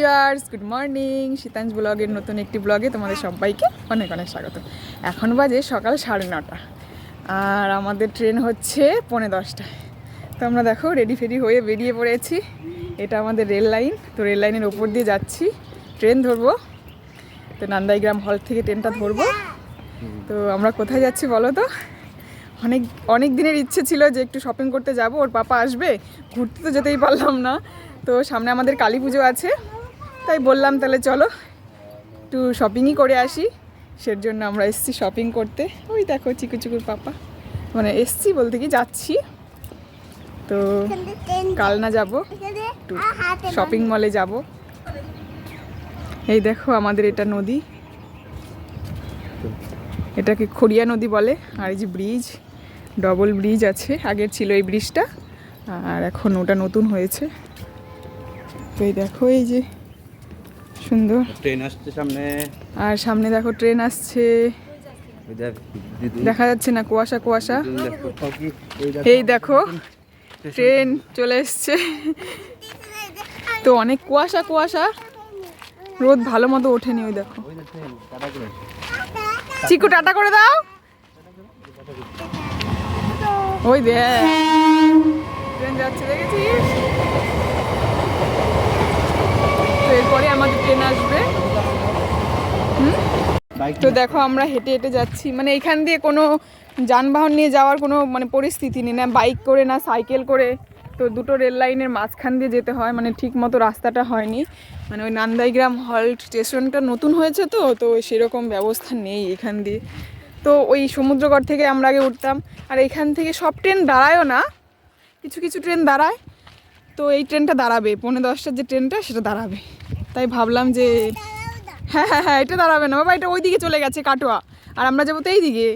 Viewers good morning শীতাঞ্জ ব্লগের নতুন একটি ব্লগে তোমাদের সবাইকে অনেক অনেক স্বাগত। এখন বাজে সকাল সাড়ে নটা, আর আমাদের ট্রেন হচ্ছে পৌনে দশটায়। তো আমরা দেখো রেডি ফেডি হয়ে বেরিয়ে পড়েছি। এটা আমাদের রেল লাইন, তো রেল লাইনের ওপর দিয়ে যাচ্ছি। ট্রেন ধরবো, তো নান্দাইগ্রাম হল থেকে ট্রেনটা ধরবো। তো আমরা কোথায় যাচ্ছি বলো তো? অনেক অনেক দিনের ইচ্ছে ছিল যে একটু শপিং করতে যাব, ওর পাপা আসবে, ঘুরতে তো যেতেই পারলাম না। তো সামনে আমাদের কালী পুজো আছে। তাই বললাম তাহলে চলো, একটু শপিংই করে আসি। সের জন্য আমরা এসছি শপিং করতে। ওই দেখো চিকু চিকুর পাপা। মানে এসছি বলতে কি যাচ্ছি। তো কাল না যাব শপিং মলে যাব। এই দেখো আমাদের এটা নদী। এটাকে খড়িয়া নদী বলে। আর এই যে ব্রিজ ডবল ব্রিজ আছে। আগের ছিল এই ব্রিজটা আর এখন ওটা নতুন হয়েছে। তো এই দেখো এই যে সুন্দর। ট্রেন আসছে সামনে। আর সামনে দেখো ট্রেন আসছে। দেখ যাচ্ছে না কুয়াশা কুয়াশা। এই দেখো। ট্রেন চলে এসছে। তো অনেক কুয়াশা কুয়াশা। রোদ ভালো মতো ওঠেনি ওই দেখো। চিকু টাটা করে দাও। ওই দেখ ট্রেন যাচ্ছে দেখেছিস? তো এরপরে আমাদের ট্রেন আসবে। বাইক তো দেখো আমরা হেঁটে হেঁটে যাচ্ছি। মানে এখান দিয়ে কোনো যানবাহন নিয়ে যাওয়ার কোনো মানে পরিস্থিতি নেই না। বাইক করে না সাইকেল করে। তো দুটো রেল লাইনের মাঝখান দিয়ে যেতে হয়। মানে ঠিক মতো রাস্তাটা হয়নি। মানে ওই নান্দাইগ্রাম হল্ট স্টেশনটা নতুন হয়েছে তো তো সেরকম ব্যবস্থা নেই এখান দিয়ে। তো ওই সমুদ্রগড় থেকে আমরা আগে উঠতাম। আর এখান থেকে সব ট্রেন দাঁড়ায়ও না। কিছু কিছু ট্রেন দাঁড়ায়। তো এই ট্রেনটা দাঁড়াবে। পৌনে দশটার যে ট্রেনটা সেটা দাঁড়াবে। তাই ভাবলাম যে হ্যাঁ হ্যাঁ হ্যাঁ এটা দাঁড়াবে না। বাবা, এটা ওই দিকে চলে গেছে, কাটোয়া। আর আমরা যাব তো এই দিকে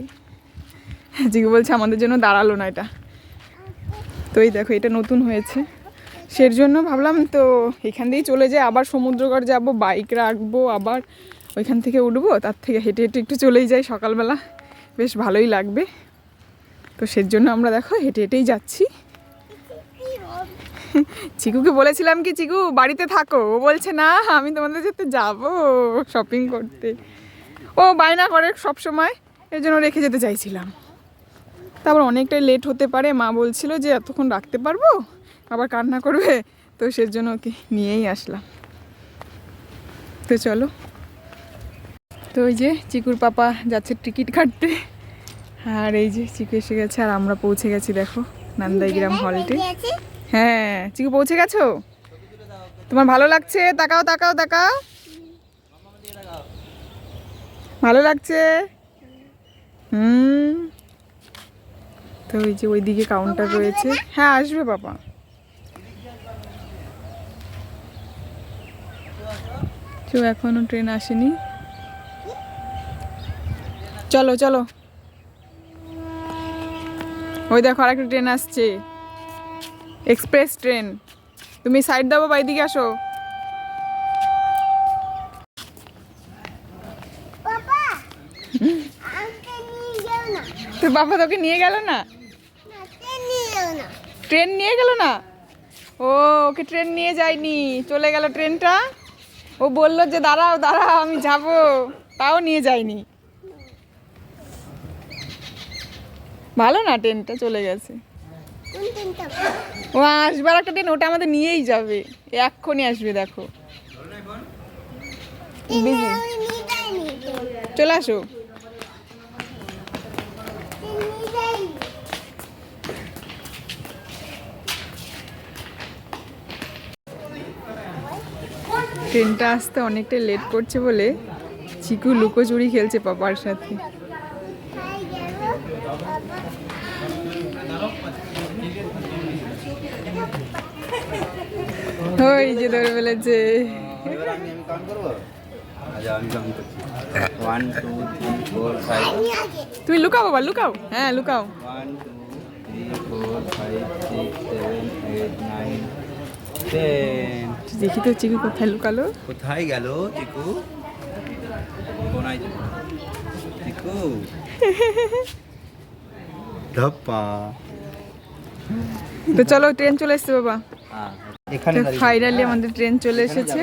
জিগু বলছে আমাদের জন্য দাঁড়াল না এটা। তো এই দেখো, এটা নতুন হয়েছে। সের জন্য ভাবলাম তো এখান দিয়েই চলে যাই। আবার সমুদ্রগড় যাব, বাইক রাখব, আবার ওইখান থেকে উঠবো। তার থেকে হেঁটে হেঁটে একটু চলেই যাই সকালবেলা। বেশ ভালোই লাগবে। তো সের জন্য আমরা দেখো হেঁটে হেঁটেই যাচ্ছি। চিকুকে বলেছিলাম কি চিকু বাড়িতে থাকো। ও বলছে না আমি তোমাদের সাথে যাব শপিং করতে। ও বায়না করে সব সময় এর জন্য রেখে যেতে চাইছিলাম। তারপর অনেকটাই লেট হতে পারে মা বলছিল যে এতক্ষণ রাখতে পারব? আবার কান্না করবে তো সের জন্য ওকে নিয়েই আসলাম। তো চলো। তো ওই যে চিকুর পাপা যাচ্ছে টিকিট কাটতে। আর এই যে চিকু এসে গেছে আর আমরা পৌঁছে গেছি দেখো নান্দাইগ্রাম হলটে হ্যাঁ চিকু পৌঁছে গেছো? তোমার ভালো লাগছে? তাকাও তাকাও তাকাও। ভালো লাগছে? হুম। তো ওই যে ওইদিকে কাউন্টার রয়েছে। হ্যাঁ আসবে বাবা। তো এখনও ট্রেন আসেনি। চলো চলো। ওই দেখো আরেকটা ট্রেন আসছে। Express train. তুমি সাইড দাও বাবা এদিকে আসো তোর বাবা তোকে নিয়ে গেল না। ট্রেন নিয়ে গেল না? ও ওকে ট্রেন নিয়ে যায়নি। চলে গেল ট্রেনটা। ও বলল যে দাঁড়াও দাঁড়াও আমি যাব। তাও নিয়ে যায়নি। ভালো না ট্রেনটা চলে গেছে। ও আসবার একটা ট্রেন ওটা আমাদের নিয়েই যাবে। এক্ষুনি আসবে, দেখো। চলে আসো। ট্রেনটা আসতে অনেকটা লেট করছে বলে চিকু লুকোচুরি খেলছে পাপার সাথে। ওই যে ধরে ফেলেছে। এবার আমি আমি কাউন্ট করব আচ্ছা আমি কাউন্ট করছি one two three four five তুমি লুকাও বাবা লুকাও। হ্যাঁ লুকাও। দেখি তো চিকু কোথায় লুকালো। কোথায় গেল চিকু? কোনায় চিকু? ধপ্পা। তো চলো ট্রেন চলে এসছে বাবা। হ্যাঁ ফাইনালি আমাদের ট্রেন চলে এসেছে।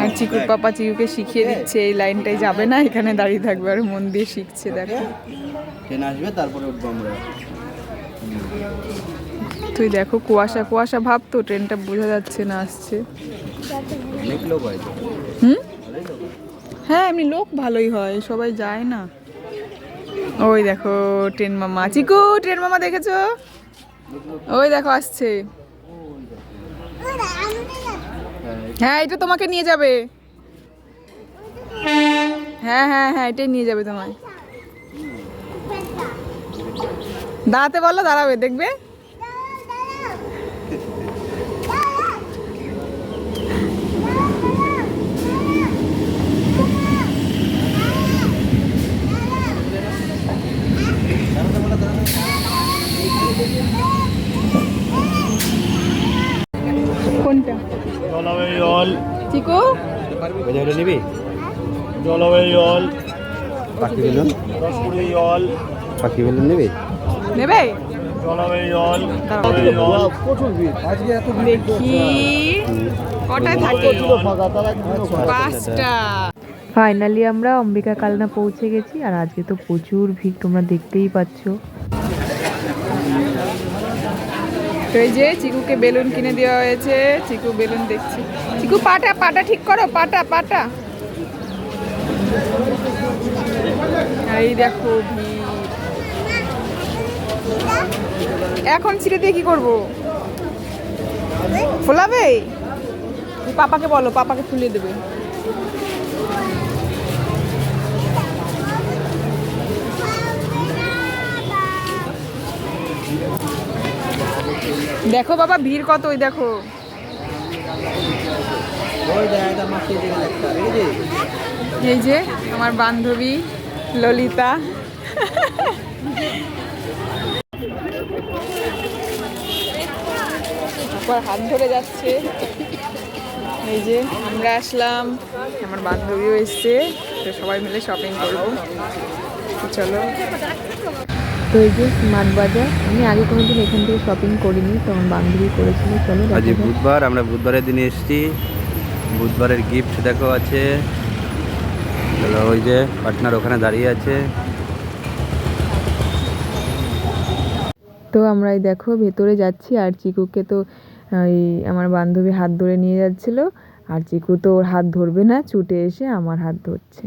আর চিকুর পাপা চিকুকে শিখিয়ে দিচ্ছে এই লাইনটাই যাবে না এখানে দাঁড়িয়ে থাকবে আর মন দিয়ে শিখছে দেখো। ট্রেন আসবে তারপরে উঠবো আমরা। তুই দেখো কুয়াশা কুয়াশা ভাব তো ট্রেনটা বোঝা যাচ্ছে না আসছে। হুম। হ্যাঁ। এমনি লোক ভালোই হয় সবাই যায় না। ওই দেখো ট্রেন মামা। চিকু ট্রেন মামা দেখেছ? ওই দেখো আসছে। হ্যাঁ এটা তোমাকে নিয়ে যাবে। হ্যাঁ হ্যাঁ হ্যাঁ এটাই নিয়ে যাবে তোমায়। দাঁড়াতে বলো, দাঁড়াবে, দেখবে? কোনটা? জলবায়ু জল। চিকু? নিবি? জলবায়ু জল। পাখি বেলুন? রসপুরি জল। পাখি বেলুন নিবি? নেবে? দেখি। কটায় থাকে? পাঁচটা। ফাইনালি আমরা অম্বিকা কালনা পৌঁছে গেছি আর আজকে তো প্রচুর ভিড় তোমরা দেখতেই পাচ্ছ। তো এই যে চিকুকে বেলুন কিনে দেওয়া হয়েছে। চিকু বেলুন দেখছি। চিকু, পাটা পাটা ঠিক করো, পাটা পাটা। এই দেখো এখন ছিঁড়ে দিয়ে কি করব? ফোলাবে? পাপাকে বলো, পাপাকে ফুলিয়ে দেবে। দেখো বাবা ভিড় কত ওই দেখো এই যে। আমার বান্ধবী ললিতা। আবার হাত ধরে যাচ্ছে। এই যে আমরা আসলাম আমার বান্ধবীও এসছে তো সবাই মিলে শপিং করব। চলো। তো এই যে স্মার্ট বাজার। আমি আগে কোনোদিন এখান থেকে শপিং করিনি তো আমার বান্ধবী করেছিল। চলো আজ বুধবার আমরা বুধবারের দিনে এসেছি। বুধবারের গিফট দেখো আছে। চলো ওই যে পার্টনার ওখানে দাঁড়িয়ে আছে। তো আমরা এই দেখো ভেতরে যাচ্ছি আর চিকুকে তো এই আমার বান্ধবী হাত ধরে নিয়ে যাচ্ছিল। আর চিকু তো ওর হাত ধরবে না ছুটে এসে আমার হাত ধরছে।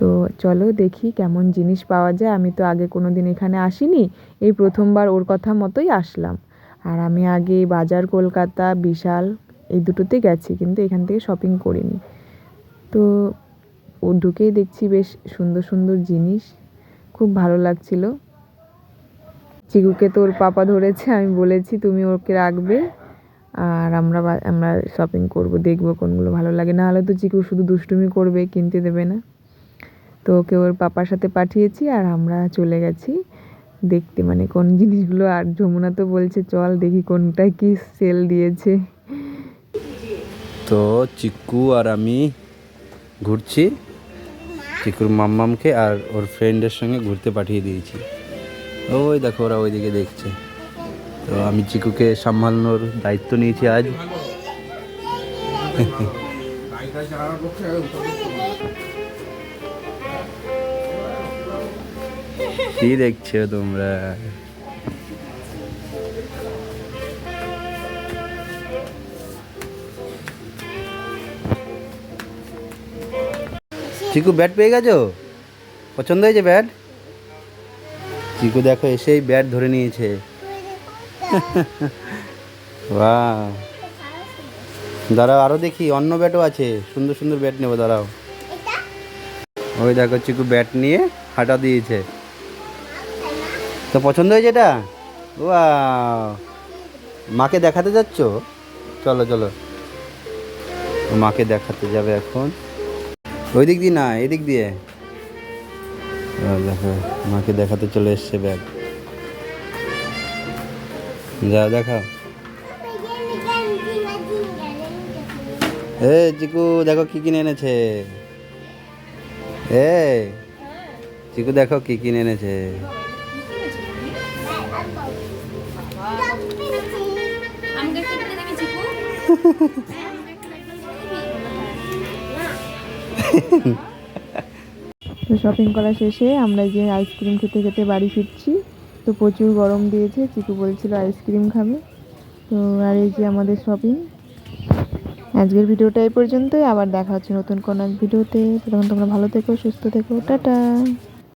তো চলো দেখি কেমন জিনিস পাওয়া যায়। আমি তো আগে কোনো দিন এখানে আসিনি, এই প্রথমবার ওর কথা মতোই আসলাম। আর আমি আগে বাজার কলকাতা, বিশাল এই দুটোতে গেছি, কিন্তু এখান থেকে শপিং করিনি। তো ও ঢুকেই দেখছি বেশ সুন্দর সুন্দর জিনিস, খুব ভালো লাগছিল। চিকুকে তো ওর পাপা ধরেছে, আমি বলেছি তুমি ওকে রাখবে, আর আমরা আমরা শপিং করব, দেখব কোনগুলো ভালো লাগে। না হলে তো চিকু শুধু দুষ্টুমি করবে, কিনতে দেবে না। তো ওকে ওর পাপার সাথে পাঠিয়েছি আর আমরা চলে গেছি। দেখতে মানে কোন জিনিসগুলো আর যমুনা তো বলছে চল দেখি কোনটা কি সেল দিয়েছে। তো চিকু আর আমি ঘুরছি চিকুর মাম্মামকে আর ওর ফ্রেন্ডের সঙ্গে ঘুরতে পাঠিয়ে দিয়েছি। ওই দেখো ওরা ওইদিকে দেখছে। তো আমি চিকুকে সামলানোর দায়িত্ব নিয়েছি আজ। কি দেখছ তোমরা? চিকু ব্যাট পেয়ে গেছো? পছন্দ হয়েছে ব্যাট চিকু দেখো এসেই ব্যাট ধরে নিয়েছে। বাহ দাঁড়াও আরও দেখি অন্য ব্যাটও আছে। সুন্দর সুন্দর ব্যাট নেব দাঁড়াও। ওই দেখো চিকু ব্যাট নিয়ে হাঁটা দিয়েছে। তো পছন্দ হয়েছে এটা? ওয়া মাকে দেখাতে যাচ্ছ? চলো চলো। মাকে দেখাতে যাবে এখন। ওই দিক দিয়ে না এদিক দিয়ে। দেখো, মাকে দেখাতে চলে এসছে ব্যাগ। যা দেখাও। এ চিকু, দেখো কি কিনে এনেছে। এ চিকু, দেখো কি কিনে এনেছে। তো শপিং করা শেষে আমরা যে আইসক্রিম খেতে খেতে বাড়ি ফিরছি, তো প্রচুর গরম দিয়েছে, চিকু বলছিল আইসক্রিম খাবে। তো আর এই যে আমাদের শপিং আজকের ভিডিওটা এই পর্যন্তই, আবার দেখা হচ্ছে নতুন কোনো এক ভিডিওতে। তখন তোমরা ভালো থেকো, সুস্থ থেকো, টাটা।